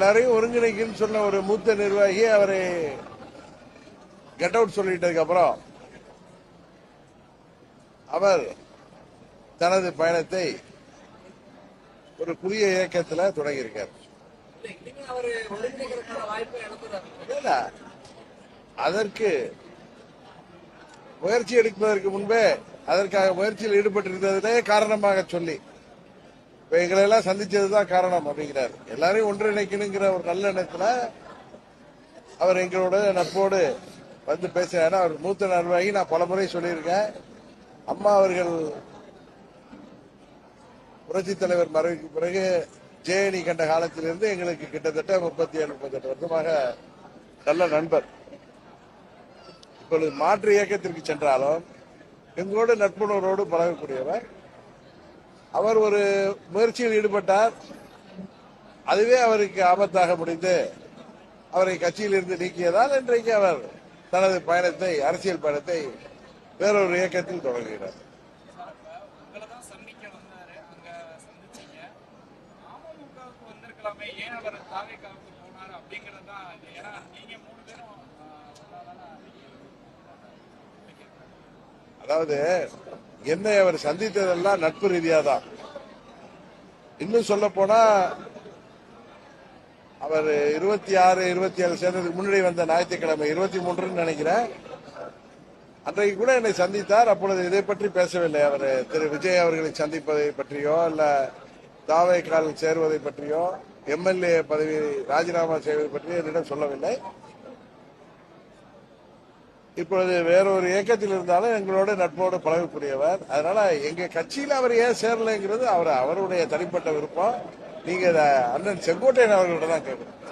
எல்லாரையும் ஒருங்கிணைக்குன்னு சொன்ன ஒரு மூத்த நிர்வாகி அவரை கெட் அவுட் சொல்லிட்டதுக்கு அப்புறம் அவர் தனது பயணத்தை ஒரு புதிய இயக்கத்தில் தொடங்கியிருக்கார். அதற்கு முயற்சி எடுப்பதற்கு முன்பே அதற்காக முயற்சியில் ஈடுபட்டிருந்ததிலே காரணமாக சொல்லி இப்போ எங்களை எல்லாம் சந்திச்சதுதான் காரணம் அப்படிங்கிறார். எல்லாரையும் ஒன்றிணைக்கணுங்கிற ஒரு நல்ல எண்ணத்துல அவர் எங்களோட நட்போடு வந்து பேசுறாரு. அவர் மூத்த நிர்வாகி நான் பல முறை சொல்லியிருக்கேன். அம்மா அவர்கள் புரட்சி தலைவர் மறைவுக்கு பிறகு ஜேஎனி கண்ட காலத்திலிருந்து எங்களுக்கு கிட்டத்தட்ட முப்பத்தி ஏழு முப்பத்தெட்டு வருஷமாக நல்ல நண்பர். இப்பொழுது மாற்று இயக்கத்திற்கு சென்றாலும் எங்களோடு நட்புணர்வோடு பழகக்கூடியவர். அவர் ஒரு முயற்சியில் ஈடுபட்டார். அதுவே அவருக்கு ஆபத்தாக முடிந்து அவரை கட்சியில் இருந்து நீக்கியதால் இன்றைக்கு அவர் தனது பயணத்தை அரசியல் பயணத்தை வேறொரு இயக்கத்தில் தொடங்குகிறார். அதாவது என்னை அவர் சந்தித்ததெல்லாம் நட்பு ரீதியா தான் இன்னும் சொல்ல போனா அவர் இருபத்தி ஆறு இருபத்தி ஏழு சேர்ந்ததுக்கு முன்னாடி வந்த ஞாயிற்றுக்கிழமை இருபத்தி மூன்றுன்னு நினைக்கிறேன். அன்றைக்கு கூட என்னை சந்தித்தார். அப்பொழுது இதை பற்றி பேசவில்லை. அவர் திரு விஜய் அவர்களை சந்திப்பதை பற்றியோ இல்ல தாவைக்கால் சேருவதை பற்றியோ எம்எல்ஏ பதவி ராஜினாமா செய்வதை பற்றியோ என்னிடம் சொல்லவில்லை. இப்பொழுது வேறொரு இயக்கத்தில் இருந்தாலும் எங்களோட நட்போடு பழகக்கூடியவர். அதனால எங்க கட்சியில் அவர் ஏன் சேரலைங்கிறது அவர் அவருடைய தனிப்பட்ட விருப்பம். நீங்க அண்ணன் செங்கோட்டையன் அவர்களோட தான் கேட்கணும்.